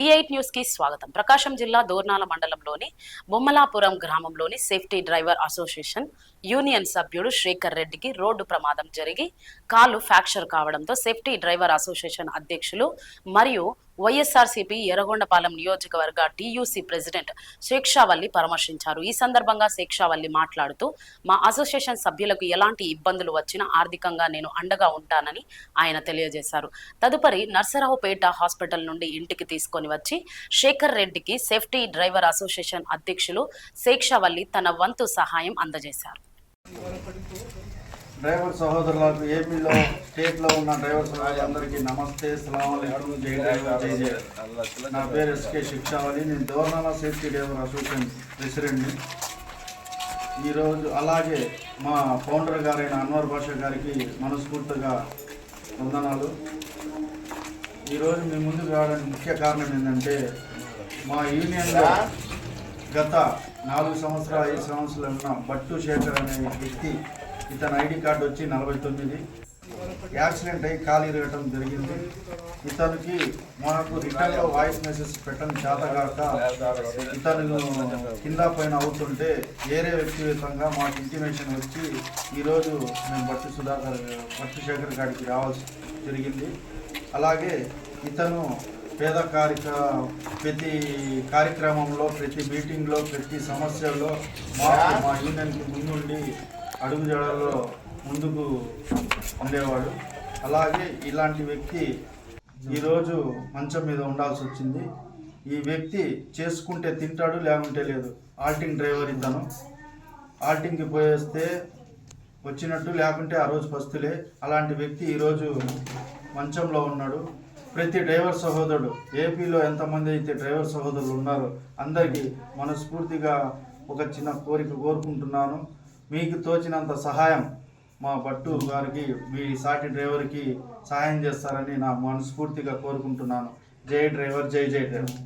Eight న్యూస్కి స్వాగతం. ప్రకాశం జిల్లా దోర్నాల మండలంలోని బొమ్మలాపురం గ్రామంలోని సేఫ్టీ డ్రైవర్ అసోసియేషన్ యూనియన్ సభ్యుడు శేఖర్ రెడ్డికి రోడ్డు ప్రమాదం జరిగి కాలు ఫ్రాక్చర్ కావడంతో సేఫ్టీ డ్రైవర్ అసోసియేషన్ అధ్యక్షులు మరియు వైఎస్ఆర్సీపీ ఎర్రగొండపాలెం నియోజకవర్గ టీయూసీ ప్రెసిడెంట్ శేక్షావల్లి పరామర్శించారు. ఈ సందర్భంగా శేక్షావల్లి మాట్లాడుతూ మా అసోసియేషన్ సభ్యులకు ఎలాంటి ఇబ్బందులు వచ్చినా ఆర్థికంగా నేను అండగా ఉంటానని ఆయన తెలియజేశారు. తదుపరి నర్సరావుపేట హాస్పిటల్ నుండి ఇంటికి తీసుకొని వచ్చి శేఖర్ రెడ్డికి సేఫ్టీ డ్రైవర్ అసోసియేషన్ అధ్యక్షులు శేక్షావల్లి తన వంతు సహాయం అందజేశారు. డ్రైవర్ సహోదరులకు ఏపీలో స్టేట్లో ఉన్న డ్రైవర్ అందరికీ నమస్తే సలాం జై డ్రైవర్ జై జై. నా పేరు ఎస్కే శిక్షావళి. నేను దోర్నాల సేఫ్టీ డ్రైవర్ అసోసియేషన్ ప్రెసిడెంట్ని. ఈరోజు అలాగే మా ఫౌండర్ గారైన అన్వర్ బాషా గారికి మనస్ఫూర్తిగా వందనాలు. ఈరోజు మీ ముందుకు రావడానికి ముఖ్య కారణం ఏంటంటే మా యూనియన్లో గత నాలుగు సంవత్సరాలు ఐదు సంవత్సరాలు ఉన్న బట్టు శేఖర్ అనే వ్యక్తి ఇతని ఐడి కార్డు వచ్చి నలభై తొమ్మిది. యాక్సిడెంట్ అయ్యి కాలు ఇరగటం జరిగింది. ఇతనికి మనకు రిటర్న్లో వాయిస్ మెసేజ్ పెట్టడం చేతగాక ఇతను కింద పైన అవుతుంటే వేరే వ్యక్తిగతంగా మాకు ఇంటిమేషన్ వచ్చి ఈరోజు మేము భట్టి సుధాకర్ భట్టి శేఖర్ గారికి రావాల్సి జరిగింది. అలాగే ఇతను పేద కార్యక ప్రతి కార్యక్రమంలో ప్రతి మీటింగ్లో ప్రతి సమస్యల్లో మా యూనియన్కి ముందుండి అడుగుజాడల్లో ముందుకు ఉండేవాడు. అలాగే ఇలాంటి వ్యక్తి ఈరోజు మంచం మీద ఉండాల్సి వచ్చింది. ఈ వ్యక్తి చేసుకుంటే తింటాడు లేకుంటే లేదు. ఆల్టింగ్ డ్రైవర్ ఇతను. ఆల్టింగ్కి పోయేస్తే వచ్చినట్టు లేకుంటే ఆ రోజు పస్తులే. అలాంటి వ్యక్తి ఈరోజు మంచంలో ఉన్నాడు. ప్రతి డ్రైవర్ సహోదరుడు ఏపీలో ఎంతమంది అయితే డ్రైవర్ సహోదరులు ఉన్నారో అందరికీ మనస్ఫూర్తిగా ఒక చిన్న కోరిక కోరుకుంటున్నాను. మీకు తోచినంత సహాయం మా భట్టు గారికి మీ సాటి డ్రైవర్కి సహాయం చేస్తారని నా మనస్ఫూర్తిగా కోరుకుంటున్నాను. జై డ్రైవర్ జై జై డ్రైవర్.